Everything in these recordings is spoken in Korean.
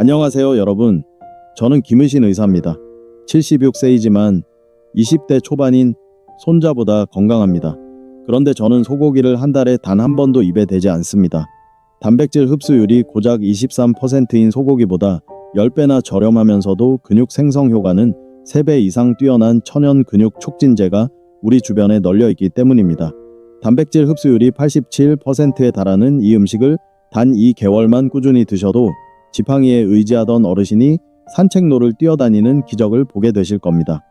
안녕하세요, 여러분. 저는 김의신 의사입니다. 76세이지만 20대 초반인 손자보다 건강합니다. 그런데 저는 소고기를 한 달에 단 한 번도 입에 대지 않습니다. 단백질 흡수율이 고작 23%인 소고기보다 10배나 저렴하면서도 근육 생성 효과는 3배 이상 뛰어난 천연 근육 촉진제가 우리 주변에 널려 있기 때문입니다. 단백질 흡수율이 87%에 달하는 이 음식을 단 2개월만 꾸준히 드셔도 지팡이에 의지하던 어르신이 산책로를 뛰어다니는 기적을 보게 되실 겁니다.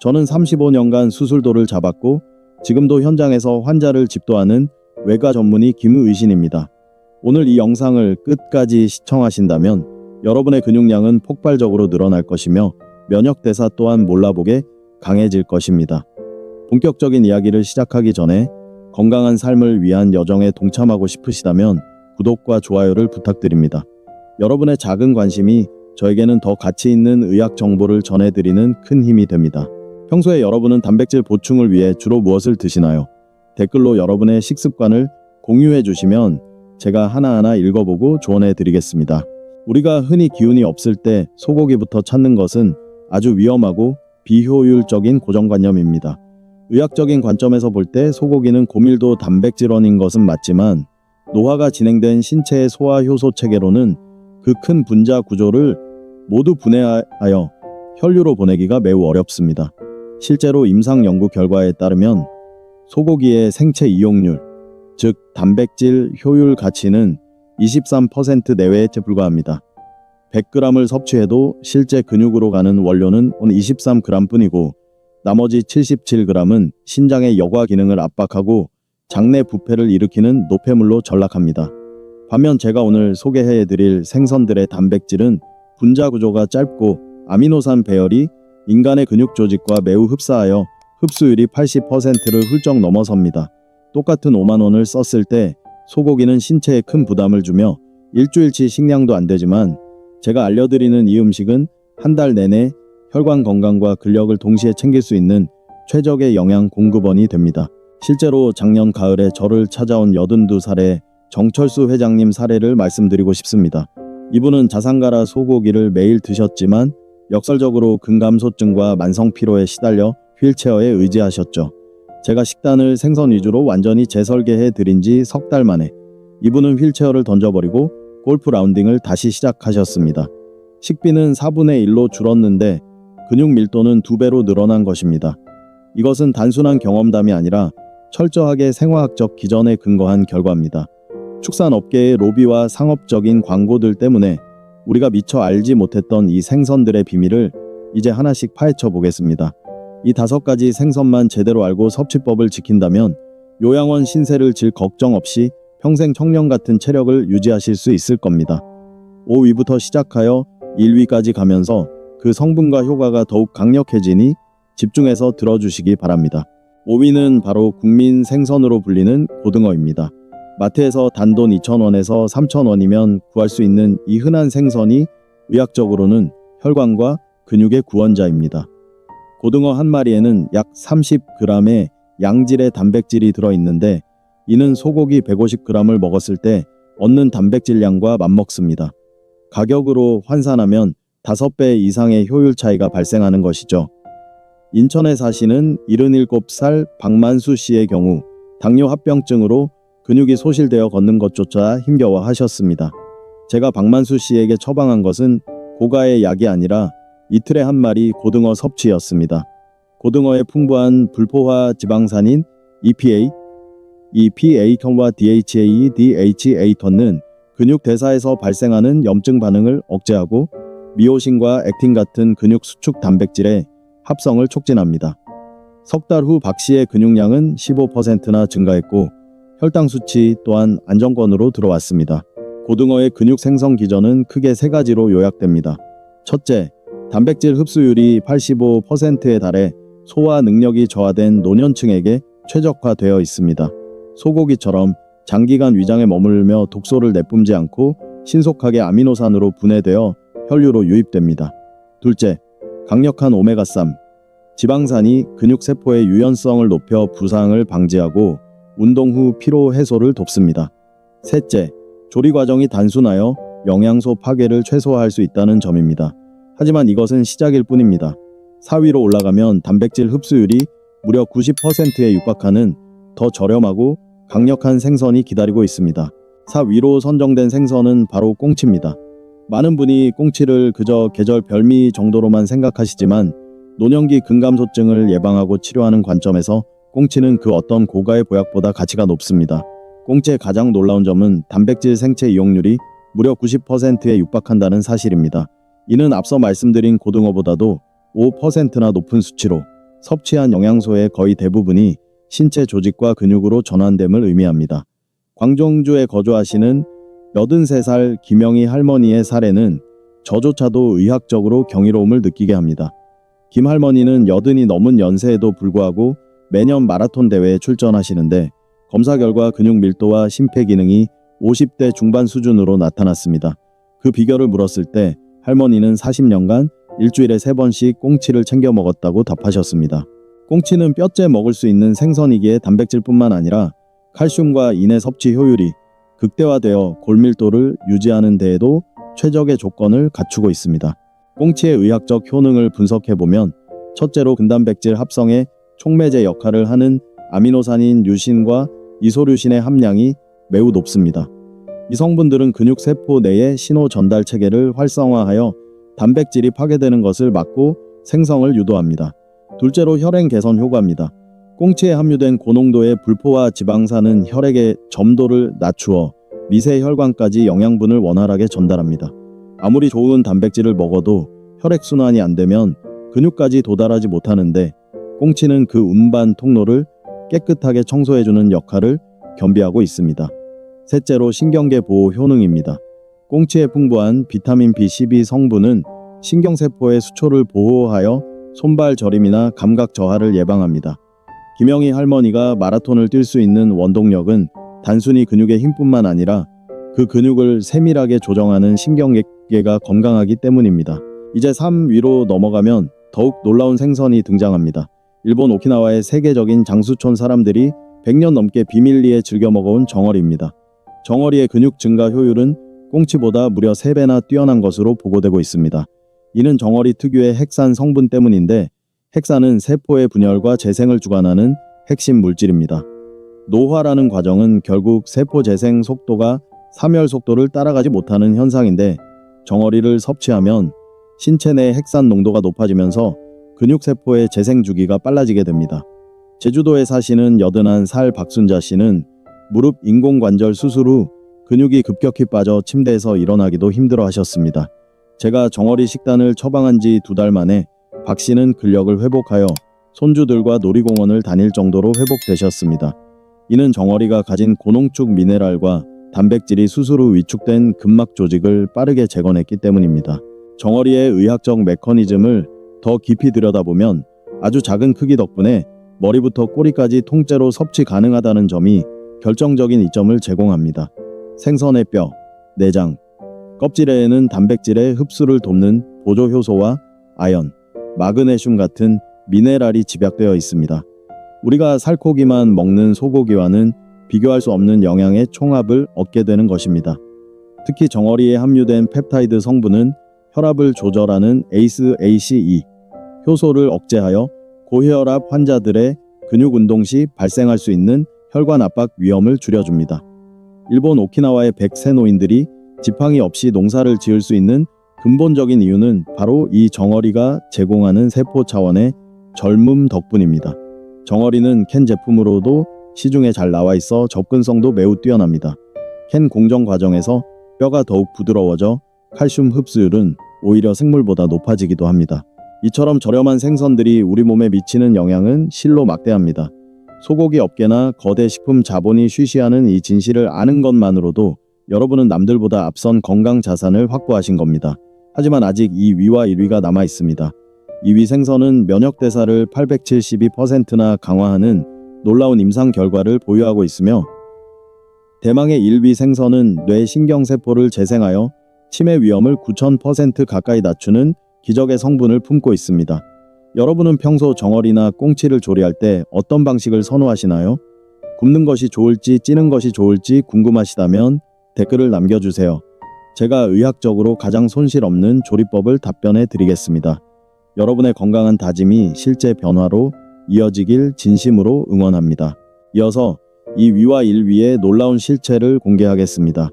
저는 35년간 수술도를 잡았고 지금도 현장에서 환자를 집도하는 외과 전문의 김의신입니다. 오늘 이 영상을 끝까지 시청하신다면 여러분의 근육량은 폭발적으로 늘어날 것이며 면역 대사 또한 몰라보게 강해질 것입니다. 본격적인 이야기를 시작하기 전에 건강한 삶을 위한 여정에 동참하고 싶으시다면 구독과 좋아요를 부탁드립니다. 여러분의 작은 관심이 저에게는 더 가치 있는 의학 정보를 전해드리는 큰 힘이 됩니다. 평소에 여러분은 단백질 보충을 위해 주로 무엇을 드시나요? 댓글로 여러분의 식습관을 공유해 주시면 제가 하나하나 읽어보고 조언해 드리겠습니다. 우리가 흔히 기운이 없을 때 소고기부터 찾는 것은 아주 위험하고 비효율적인 고정관념입니다. 의학적인 관점에서 볼 때 소고기는 고밀도 단백질원인 것은 맞지만 노화가 진행된 신체의 소화 효소 체계로는 그 큰 분자 구조를 모두 분해하여 혈류로 보내기가 매우 어렵습니다. 실제로 임상 연구 결과에 따르면 소고기의 생체 이용률, 즉 단백질 효율 가치는 23% 내외에 불과합니다. 100g을 섭취해도 실제 근육으로 가는 원료는 23g 뿐이고 나머지 77g은 신장의 여과 기능을 압박하고 장내 부패를 일으키는 노폐물로 전락합니다. 반면 제가 오늘 소개해 드릴 생선들의 단백질은 분자 구조가 짧고 아미노산 배열이 인간의 근육 조직과 매우 흡사하여 흡수율이 80%를 훌쩍 넘어섭니다. 똑같은 5만 원을 썼을 때 소고기는 신체에 큰 부담을 주며 일주일치 식량도 안 되지만 제가 알려드리는 이 음식은 한 달 내내 혈관 건강과 근력을 동시에 챙길 수 있는 최적의 영양 공급원이 됩니다. 실제로 작년 가을에 저를 찾아온 82살의 정철수 회장님 사례를 말씀드리고 싶습니다. 이분은 자산가라 소고기를 매일 드셨지만 역설적으로 근감소증과 만성피로에 시달려 휠체어에 의지하셨죠. 제가 식단을 생선 위주로 완전히 재설계해 드린 지 석 달 만에 이분은 휠체어를 던져버리고 골프 라운딩을 다시 시작하셨습니다. 식비는 4분의 1로 줄었는데 근육 밀도는 2배로 늘어난 것입니다. 이것은 단순한 경험담이 아니라 철저하게 생화학적 기전에 근거한 결과입니다. 축산업계의 로비와 상업적인 광고들 때문에 우리가 미처 알지 못했던 이 생선들의 비밀을 이제 하나씩 파헤쳐 보겠습니다. 이 다섯 가지 생선만 제대로 알고 섭취법을 지킨다면 요양원 신세를 질 걱정 없이 평생 청년 같은 체력을 유지하실 수 있을 겁니다. 5위부터 시작하여 1위까지 가면서 그 성분과 효과가 더욱 강력해지니 집중해서 들어주시기 바랍니다. 5위는 바로 국민 생선으로 불리는 고등어입니다. 마트에서 단돈 2,000원에서 3,000원이면 구할 수 있는 이 흔한 생선이 의학적으로는 혈관과 근육의 구원자입니다. 고등어 한 마리에는 약 30g의 양질의 단백질이 들어있는데 이는 소고기 150g을 먹었을 때 얻는 단백질량과 맞먹습니다. 가격으로 환산하면 5배 이상의 효율 차이가 발생하는 것이죠. 인천에 사시는 77살 박만수 씨의 경우 당뇨 합병증으로 근육이 소실되어 걷는 것조차 힘겨워 하셨습니다. 제가 박만수 씨에게 처방한 것은 고가의 약이 아니라 이틀에 한 마리 고등어 섭취였습니다. 고등어의 풍부한 불포화 지방산인 EPA, EPA-와 DHA, DHA-는 근육 대사에서 발생하는 염증 반응을 억제하고 미오신과 액틴 같은 근육 수축 단백질의 합성을 촉진합니다. 석 달 후 박 씨의 근육량은 15%나 증가했고 혈당 수치 또한 안정권으로 들어왔습니다. 고등어의 근육 생성 기전은 크게 세 가지로 요약됩니다. 첫째, 단백질 흡수율이 85%에 달해 소화 능력이 저하된 노년층에게 최적화되어 있습니다. 소고기처럼 장기간 위장에 머물며 독소를 내뿜지 않고 신속하게 아미노산으로 분해되어 혈류로 유입됩니다. 둘째, 강력한 오메가3. 지방산이 근육세포의 유연성을 높여 부상을 방지하고 운동 후 피로 해소를 돕습니다. 셋째, 조리 과정이 단순하여 영양소 파괴를 최소화할 수 있다는 점입니다. 하지만 이것은 시작일 뿐입니다. 4위로 올라가면 단백질 흡수율이 무려 90%에 육박하는 더 저렴하고 강력한 생선이 기다리고 있습니다. 4위로 선정된 생선은 바로 꽁치입니다. 많은 분이 꽁치를 그저 계절 별미 정도로만 생각하시지만 노년기 근감소증을 예방하고 치료하는 관점에서 꽁치는 그 어떤 고가의 보약보다 가치가 높습니다. 꽁치의 가장 놀라운 점은 단백질 생체 이용률이 무려 90%에 육박한다는 사실입니다. 이는 앞서 말씀드린 고등어보다도 5%나 높은 수치로 섭취한 영양소의 거의 대부분이 신체 조직과 근육으로 전환됨을 의미합니다. 광종주에 거주하시는 83살 김영희 할머니의 사례는 저조차도 의학적으로 경이로움을 느끼게 합니다. 김 할머니는 여든이 넘은 연세에도 불구하고 매년 마라톤 대회에 출전하시는데 검사 결과 근육 밀도와 심폐 기능이 50대 중반 수준으로 나타났습니다. 그 비결을 물었을 때 할머니는 40년간 일주일에 3번씩 꽁치를 챙겨 먹었다고 답하셨습니다. 꽁치는 뼈째 먹을 수 있는 생선이기에 단백질뿐만 아니라 칼슘과 인의 섭취 효율이 극대화되어 골밀도를 유지하는 데에도 최적의 조건을 갖추고 있습니다. 꽁치의 의학적 효능을 분석해보면 첫째로 근단백질 합성에 촉매제 역할을 하는 아미노산인 류신과 이소류신의 함량이 매우 높습니다. 이 성분들은 근육 세포 내의 신호 전달 체계를 활성화하여 단백질이 파괴되는 것을 막고 생성을 유도합니다. 둘째로 혈행 개선 효과입니다. 꽁치에 함유된 고농도의 불포화 지방산은 혈액의 점도를 낮추어 미세 혈관까지 영양분을 원활하게 전달합니다. 아무리 좋은 단백질을 먹어도 혈액 순환이 안 되면 근육까지 도달하지 못하는데 꽁치는 그 운반 통로를 깨끗하게 청소해주는 역할을 겸비하고 있습니다. 셋째로 신경계 보호 효능입니다. 꽁치에 풍부한 비타민 B12 성분은 신경세포의 수초를 보호하여 손발 저림이나 감각 저하를 예방합니다. 김영희 할머니가 마라톤을 뛸 수 있는 원동력은 단순히 근육의 힘뿐만 아니라 그 근육을 세밀하게 조정하는 신경계가 건강하기 때문입니다. 이제 3위로 넘어가면 더욱 놀라운 생선이 등장합니다. 일본 오키나와의 세계적인 장수촌 사람들이 100년 넘게 비밀리에 즐겨 먹어온 정어리입니다. 정어리의 근육 증가 효율은 꽁치보다 무려 3배나 뛰어난 것으로 보고되고 있습니다. 이는 정어리 특유의 핵산 성분 때문인데 핵산은 세포의 분열과 재생을 주관하는 핵심 물질입니다. 노화라는 과정은 결국 세포 재생 속도가 사멸 속도를 따라가지 못하는 현상인데 정어리를 섭취하면 신체 내 핵산 농도가 높아지면서 근육세포의 재생 주기가 빨라지게 됩니다. 제주도에 사시는 여든한 살 박순자 씨는 무릎 인공관절 수술 후 근육이 급격히 빠져 침대에서 일어나기도 힘들어 하셨습니다. 제가 정어리 식단을 처방한 지 두 달 만에 박 씨는 근력을 회복하여 손주들과 놀이공원을 다닐 정도로 회복되셨습니다. 이는 정어리가 가진 고농축 미네랄과 단백질이 수술 후 위축된 근막 조직을 빠르게 재건했기 때문입니다. 정어리의 의학적 메커니즘을 더 깊이 들여다보면 아주 작은 크기 덕분에 머리부터 꼬리까지 통째로 섭취 가능하다는 점이 결정적인 이점을 제공합니다. 생선의 뼈, 내장, 껍질에는 단백질의 흡수를 돕는 보조 효소와 아연, 마그네슘 같은 미네랄이 집약되어 있습니다. 우리가 살코기만 먹는 소고기와는 비교할 수 없는 영양의 총합을 얻게 되는 것입니다. 특히 정어리에 함유된 펩타이드 성분은 혈압을 조절하는 ACE 효소를 억제하여 고혈압 환자들의 근육 운동 시 발생할 수 있는 혈관 압박 위험을 줄여줍니다. 일본 오키나와의 백세노인들이 지팡이 없이 농사를 지을 수 있는 근본적인 이유는 바로 이 정어리가 제공하는 세포 차원의 젊음 덕분입니다. 정어리는 캔 제품으로도 시중에 잘 나와 있어 접근성도 매우 뛰어납니다. 캔 공정 과정에서 뼈가 더욱 부드러워져 칼슘 흡수율은 오히려 생물보다 높아지기도 합니다. 이처럼 저렴한 생선들이 우리 몸에 미치는 영향은 실로 막대합니다. 소고기 업계나 거대 식품 자본이 쉬쉬하는 이 진실을 아는 것만으로도 여러분은 남들보다 앞선 건강 자산을 확보하신 겁니다. 하지만 아직 2위와 1위가 남아 있습니다. 2위 생선은 면역 대사를 872%나 강화하는 놀라운 임상 결과를 보유하고 있으며 대망의 1위 생선은 뇌 신경세포를 재생하여 치매 위험을 9000% 가까이 낮추는 기적의 성분을 품고 있습니다. 여러분은 평소 정어리나 꽁치를 조리할 때 어떤 방식을 선호하시나요? 굽는 것이 좋을지 찌는 것이 좋을지 궁금하시다면 댓글을 남겨주세요. 제가 의학적으로 가장 손실 없는 조리법을 답변해 드리겠습니다. 여러분의 건강한 다짐이 실제 변화로 이어지길 진심으로 응원합니다. 이어서 이 위와 일위의 놀라운 실체를 공개하겠습니다.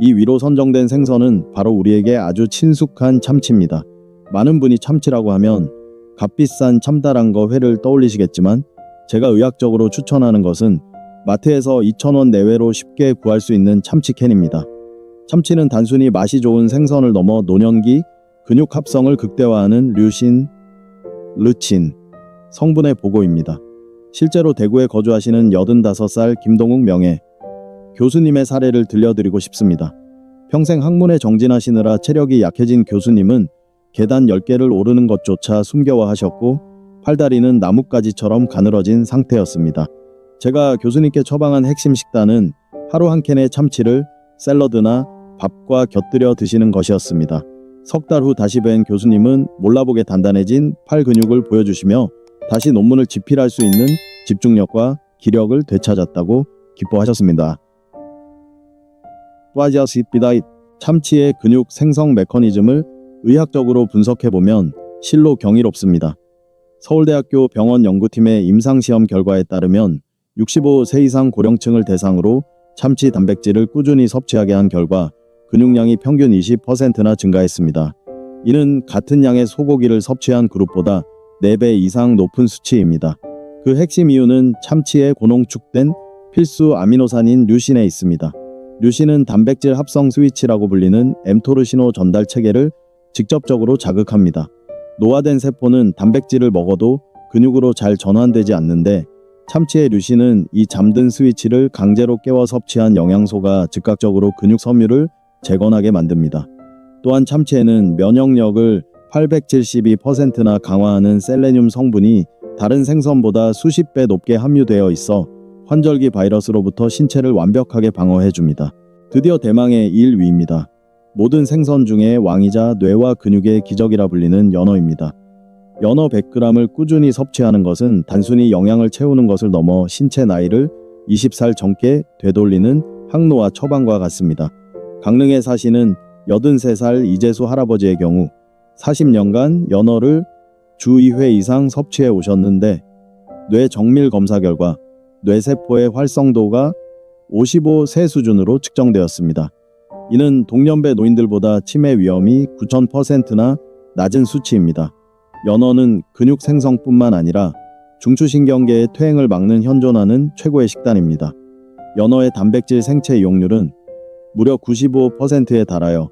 이 위로 선정된 생선은 바로 우리에게 아주 친숙한 참치입니다. 많은 분이 참치라고 하면 값비싼 참다란 거 회를 떠올리시겠지만 제가 의학적으로 추천하는 것은 마트에서 2,000원 내외로 쉽게 구할 수 있는 참치캔입니다. 참치는 단순히 맛이 좋은 생선을 넘어 노년기 근육 합성을 극대화하는 류신, 르친, 성분의 보고입니다. 실제로 대구에 거주하시는 85살 김동욱 명예 교수님의 사례를 들려드리고 싶습니다. 평생 학문에 정진하시느라 체력이 약해진 교수님은 계단 10개를 오르는 것조차 숨겨워하셨고 팔다리는 나뭇가지처럼 가늘어진 상태였습니다. 제가 교수님께 처방한 핵심 식단은 하루 한 캔의 참치를 샐러드나 밥과 곁들여 드시는 것이었습니다. 석 달 후 다시 뵌 교수님은 몰라보게 단단해진 팔 근육을 보여주시며 다시 논문을 집필할 수 있는 집중력과 기력을 되찾았다고 기뻐하셨습니다. 빠지아시피다 참치의 근육 생성 메커니즘을 의학적으로 분석해보면 실로 경이롭습니다. 서울대학교 병원 연구팀의 임상시험 결과에 따르면 65세 이상 고령층을 대상으로 참치 단백질을 꾸준히 섭취하게 한 결과 근육량이 평균 20%나 증가했습니다. 이는 같은 양의 소고기를 섭취한 그룹보다 4배 이상 높은 수치입니다. 그 핵심 이유는 참치에 고농축된 필수 아미노산인 류신에 있습니다. 류신은 단백질 합성 스위치라고 불리는 엠토르 신호 전달 체계를 직접적으로 자극합니다. 노화된 세포는 단백질을 먹어도 근육으로 잘 전환되지 않는데 참치의 류신은 이 잠든 스위치를 강제로 깨워 섭취한 영양소가 즉각적으로 근육 섬유를 재건하게 만듭니다. 또한 참치에는 면역력을 872%나 강화하는 셀레늄 성분이 다른 생선보다 수십 배 높게 함유되어 있어 환절기 바이러스로부터 신체를 완벽하게 방어해 줍니다. 드디어 대망의 1위입니다. 모든 생선 중에 왕이자 뇌와 근육의 기적이라 불리는 연어입니다. 연어 100g을 꾸준히 섭취하는 것은 단순히 영양을 채우는 것을 넘어 신체 나이를 20살 젊게 되돌리는 항노화 처방과 같습니다. 강릉에 사시는 83살 이재수 할아버지의 경우 40년간 연어를 주 2회 이상 섭취해 오셨는데 뇌 정밀 검사 결과 뇌세포의 활성도가 55세 수준으로 측정되었습니다. 이는 동년배 노인들보다 치매 위험이 9,000%나 낮은 수치입니다. 연어는 근육 생성뿐만 아니라 중추신경계의 퇴행을 막는 현존하는 최고의 식단입니다. 연어의 단백질 생체 이용률은 무려 95%에 달하여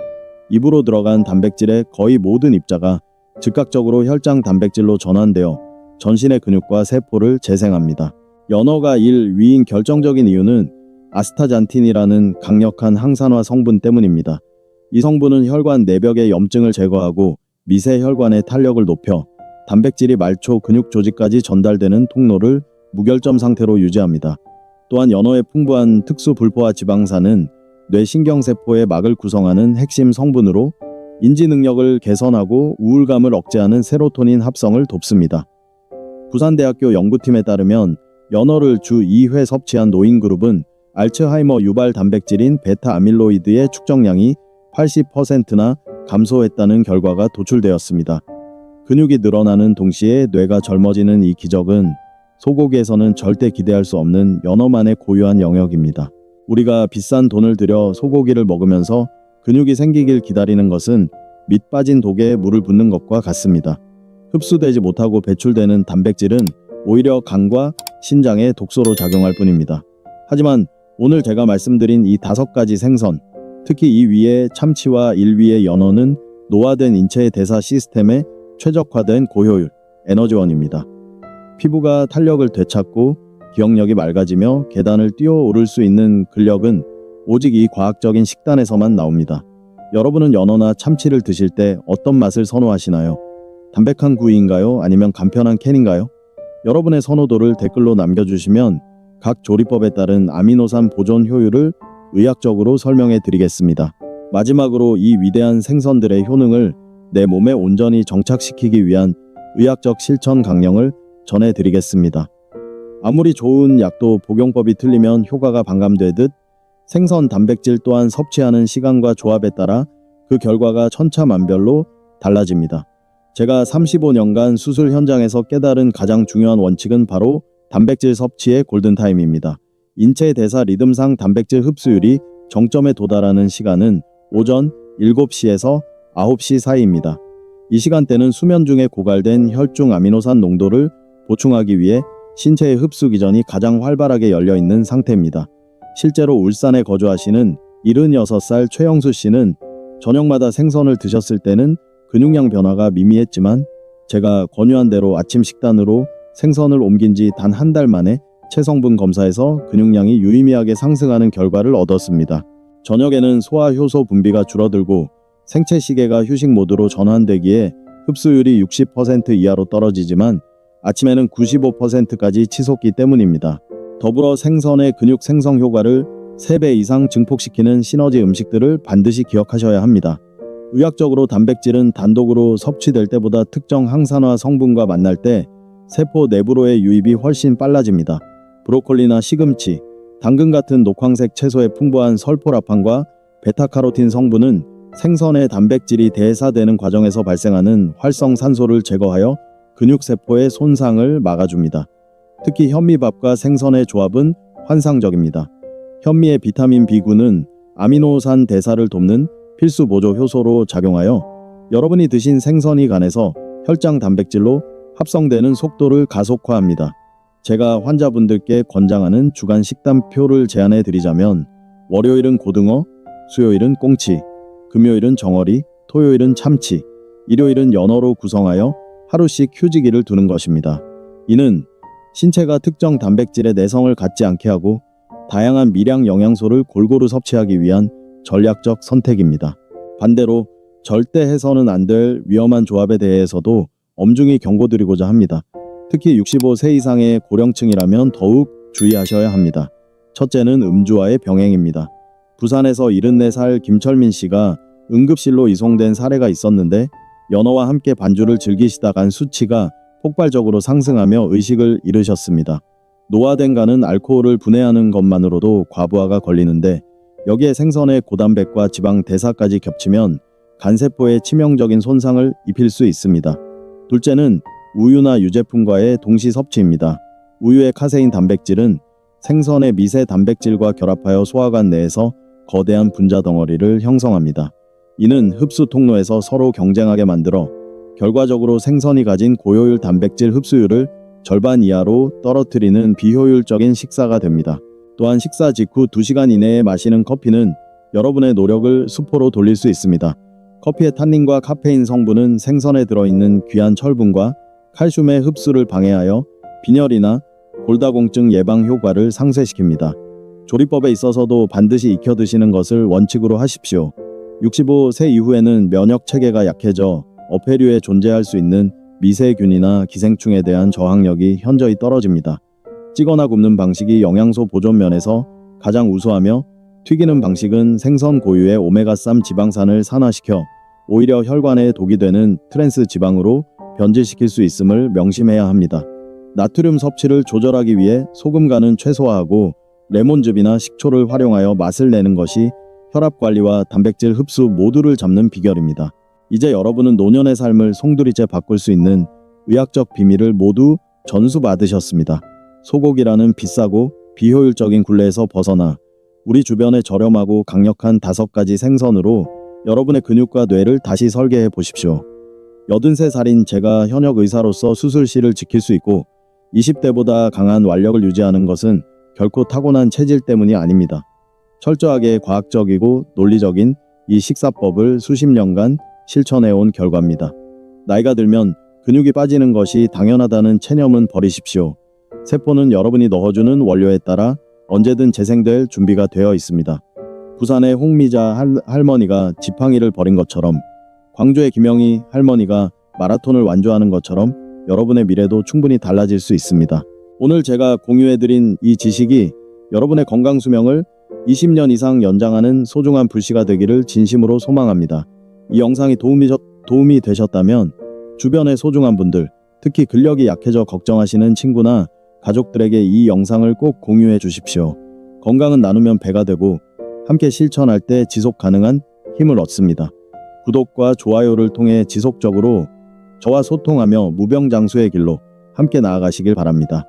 입으로 들어간 단백질의 거의 모든 입자가 즉각적으로 혈장 단백질로 전환되어 전신의 근육과 세포를 재생합니다. 연어가 1위인 결정적인 이유는 아스타잔틴이라는 강력한 항산화 성분 때문입니다. 이 성분은 혈관 내벽의 염증을 제거하고 미세 혈관의 탄력을 높여 단백질이 말초 근육 조직까지 전달되는 통로를 무결점 상태로 유지합니다. 또한 연어의 풍부한 특수 불포화 지방산은 뇌신경세포의 막을 구성하는 핵심 성분으로 인지 능력을 개선하고 우울감을 억제하는 세로토닌 합성을 돕습니다. 부산대학교 연구팀에 따르면 연어를 주 2회 섭취한 노인 그룹은 알츠하이머 유발 단백질인 베타 아밀로이드의 축적량이 80%나 감소했다는 결과가 도출되었습니다. 근육이 늘어나는 동시에 뇌가 젊어지는 이 기적은 소고기에서는 절대 기대할 수 없는 연어만의 고유한 영역입니다. 우리가 비싼 돈을 들여 소고기를 먹으면서 근육이 생기길 기다리는 것은 밑 빠진 독에 물을 붓는 것과 같습니다. 흡수되지 못하고 배출되는 단백질은 오히려 간과 신장에 독소로 작용할 뿐입니다. 하지만 오늘 제가 말씀드린 이 다섯 가지 생선, 특히 이 위의 참치와 일위의 연어는 노화된 인체의 대사 시스템에 최적화된 고효율 에너지원입니다. 피부가 탄력을 되찾고 기억력이 맑아지며 계단을 뛰어오를 수 있는 근력은 오직 이 과학적인 식단에서만 나옵니다. 여러분은 연어나 참치를 드실 때 어떤 맛을 선호하시나요? 담백한 구이인가요? 아니면 간편한 캔인가요? 여러분의 선호도를 댓글로 남겨주시면 각 조리법에 따른 아미노산 보존 효율을 의학적으로 설명해 드리겠습니다. 마지막으로 이 위대한 생선들의 효능을 내 몸에 온전히 정착시키기 위한 의학적 실천 강령을 전해 드리겠습니다. 아무리 좋은 약도 복용법이 틀리면 효과가 반감되듯 생선 단백질 또한 섭취하는 시간과 조합에 따라 그 결과가 천차만별로 달라집니다. 제가 35년간 수술 현장에서 깨달은 가장 중요한 원칙은 바로 단백질 섭취의 골든타임입니다. 인체 대사 리듬상 단백질 흡수율이 정점에 도달하는 시간은 오전 7시에서 9시 사이입니다. 이 시간대는 수면 중에 고갈된 혈중 아미노산 농도를 보충하기 위해 신체의 흡수 기전이 가장 활발하게 열려 있는 상태입니다. 실제로 울산에 거주하시는 76살 최영수 씨는 저녁마다 생선을 드셨을 때는 근육량 변화가 미미했지만 제가 권유한 대로 아침 식단으로 생선을 옮긴 지 단 한 달 만에 체성분 검사에서 근육량이 유의미하게 상승하는 결과를 얻었습니다. 저녁에는 소화 효소 분비가 줄어들고 생체 시계가 휴식 모드로 전환되기에 흡수율이 60% 이하로 떨어지지만 아침에는 95%까지 치솟기 때문입니다. 더불어 생선의 근육 생성 효과를 3배 이상 증폭시키는 시너지 음식들을 반드시 기억하셔야 합니다. 의학적으로 단백질은 단독으로 섭취될 때보다 특정 항산화 성분과 만날 때 세포 내부로의 유입이 훨씬 빨라집니다. 브로콜리나 시금치, 당근 같은 녹황색 채소의 풍부한 설포라판과 베타카로틴 성분은 생선의 단백질이 대사되는 과정에서 발생하는 활성산소를 제거하여 근육세포의 손상을 막아줍니다. 특히 현미밥과 생선의 조합은 환상적입니다. 현미의 비타민 B9는 아미노산 대사를 돕는 필수 보조 효소로 작용하여 여러분이 드신 생선이 간에서 혈장 단백질로 합성되는 속도를 가속화합니다. 제가 환자분들께 권장하는 주간 식단표를 제안해 드리자면 월요일은 고등어, 수요일은 꽁치, 금요일은 정어리, 토요일은 참치, 일요일은 연어로 구성하여 하루씩 휴지기를 두는 것입니다. 이는 신체가 특정 단백질의 내성을 갖지 않게 하고 다양한 미량 영양소를 골고루 섭취하기 위한 전략적 선택입니다. 반대로 절대 해서는 안 될 위험한 조합에 대해서도 엄중히 경고드리고자 합니다. 특히 65세 이상의 고령층이라면 더욱 주의하셔야 합니다. 첫째는 음주와의 병행입니다. 부산에서 74살 김철민 씨가 응급실로 이송된 사례가 있었는데 연어와 함께 반주를 즐기시다 간 수치가 폭발적으로 상승하며 의식을 잃으셨습니다. 노화된 간은 알코올을 분해하는 것만으로도 과부하가 걸리는데 여기에 생선의 고단백과 지방 대사까지 겹치면 간세포에 치명적인 손상을 입힐 수 있습니다. 둘째는 우유나 유제품과의 동시 섭취입니다. 우유의 카세인 단백질은 생선의 미세 단백질과 결합하여 소화관 내에서 거대한 분자 덩어리를 형성합니다. 이는 흡수 통로에서 서로 경쟁하게 만들어 결과적으로 생선이 가진 고효율 단백질 흡수율을 절반 이하로 떨어뜨리는 비효율적인 식사가 됩니다. 또한 식사 직후 2시간 이내에 마시는 커피는 여러분의 노력을 수포로 돌릴 수 있습니다. 커피의 탄닌과 카페인 성분은 생선에 들어있는 귀한 철분과 칼슘의 흡수를 방해하여 빈혈이나 골다공증 예방 효과를 상쇄시킵니다. 조리법에 있어서도 반드시 익혀 드시는 것을 원칙으로 하십시오. 65세 이후에는 면역 체계가 약해져 어패류에 존재할 수 있는 미세균이나 기생충에 대한 저항력이 현저히 떨어집니다. 찌거나 굽는 방식이 영양소 보존 면에서 가장 우수하며 튀기는 방식은 생선 고유의 오메가3 지방산을 산화시켜 오히려 혈관에 독이 되는 트랜스 지방으로 변질시킬 수 있음을 명심해야 합니다. 나트륨 섭취를 조절하기 위해 소금간은 최소화하고 레몬즙이나 식초를 활용하여 맛을 내는 것이 혈압 관리와 단백질 흡수 모두를 잡는 비결입니다. 이제 여러분은 노년의 삶을 송두리째 바꿀 수 있는 의학적 비밀을 모두 전수받으셨습니다. 소고기라는 비싸고 비효율적인 굴레에서 벗어나 우리 주변의 저렴하고 강력한 다섯 가지 생선으로 여러분의 근육과 뇌를 다시 설계해 보십시오. 83살인 제가 현역 의사로서 수술실을 지킬 수 있고 20대보다 강한 완력을 유지하는 것은 결코 타고난 체질 때문이 아닙니다. 철저하게 과학적이고 논리적인 이 식사법을 수십 년간 실천해온 결과입니다. 나이가 들면 근육이 빠지는 것이 당연하다는 체념은 버리십시오. 세포는 여러분이 넣어주는 원료에 따라 언제든 재생될 준비가 되어 있습니다. 부산의 홍미자 할, 할머니가 지팡이를 버린 것처럼 광주의 김영희 할머니가 마라톤을 완주하는 것처럼 여러분의 미래도 충분히 달라질 수 있습니다. 오늘 제가 공유해드린 이 지식이 여러분의 건강 수명을 20년 이상 연장하는 소중한 불씨가 되기를 진심으로 소망합니다. 이 영상이 도움이, 도움이 되셨다면 주변의 소중한 분들, 특히 근력이 약해져 걱정하시는 친구나 가족들에게 이 영상을 꼭 공유해 주십시오. 건강은 나누면 배가 되고 함께 실천할 때 지속 가능한 힘을 얻습니다. 구독과 좋아요를 통해 지속적으로 저와 소통하며 무병장수의 길로 함께 나아가시길 바랍니다.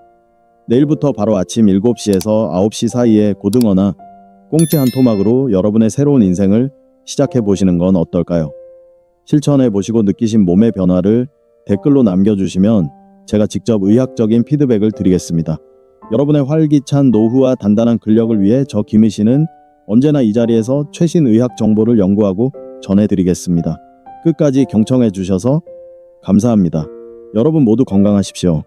내일부터 바로 아침 7시에서 9시 사이에 고등어나 꽁치 한 토막으로 여러분의 새로운 인생을 시작해 보시는 건 어떨까요? 실천해 보시고 느끼신 몸의 변화를 댓글로 남겨주시면 제가 직접 의학적인 피드백을 드리겠습니다. 여러분의 활기찬 노후와 단단한 근력을 위해 저 김희 씨는 언제나 이 자리에서 최신 의학 정보를 연구하고 전해드리겠습니다. 끝까지 경청해 주셔서 감사합니다. 여러분 모두 건강하십시오.